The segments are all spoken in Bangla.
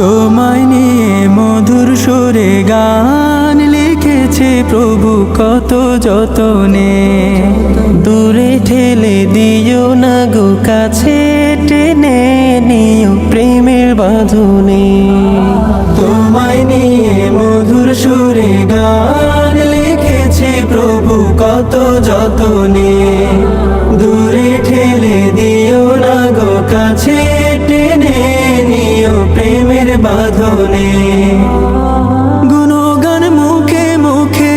তোমায় নিয়ে মধুর সুরে গান লিখেছে প্রভু, কত যতনে। দূরে ঠেলে দিও না গো, কাছে টেনে নিও প্রেমের বাঁধনে। তোমায় নিয়ে মধুর সুরে গান লিখেছে প্রভু, কত যতনে। বাঁধনে। গুণগান মুখে মুখে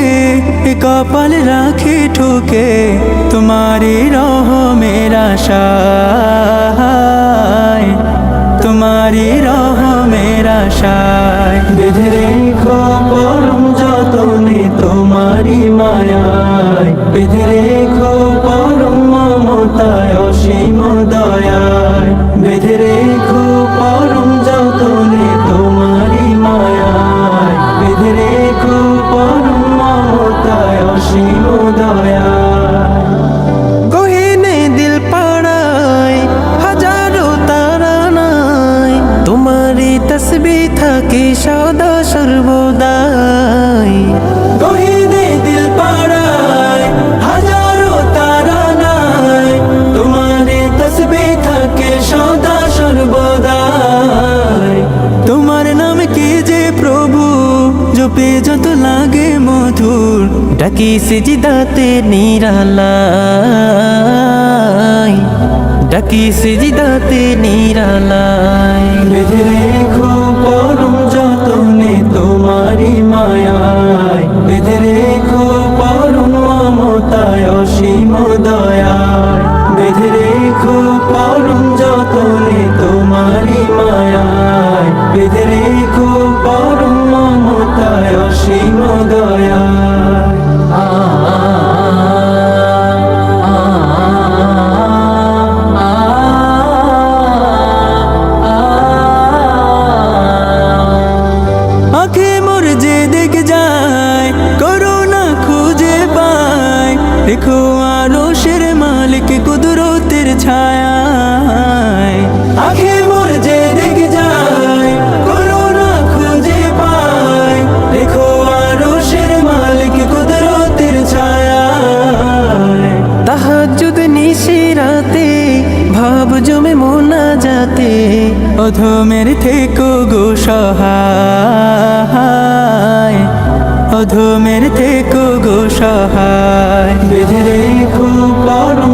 কপাল রাখে ঠুকে তোমারি রহ মেরা তোমারি রহ মেরা গহিনে দিল পাড়ায় হাজারো তারা নাই। তোমারই তসবি থাকে সদা সর্বদাই। গহিনে দিল পাড়ায় হাজারো তারা নাই। তোমারই তসবি থাকে সদা সর্বদাই। তোমার নাম কি যে প্রভু জপে যত লাগে ডাকি সিজিদাতে নিরালাই ডাকি সিজিদাতে নিরালাই বেঁধে রেখো পরম যতনে তোমারি মায়ায়। বেঁধে রেখো পরম মমতায় অসীম দয়ায়। বেঁধে রেখো পরম যতনে তোমারি মায়ায়। বেঁধে রেখো দেখো আরও শের মালিক কুদরতের ছায়া আখে মোর যে দেখ যায় করোনা খুঁজে পায়। দেখো আরও শের মালিক কুদরতের ছায়া তাহাজুদ নিশিরাতে ভাব জমে মোনা যাতে অধমের থেকো গো সহায়। অধমের থেকো গো সহায়। বেঁধে রেখো পরম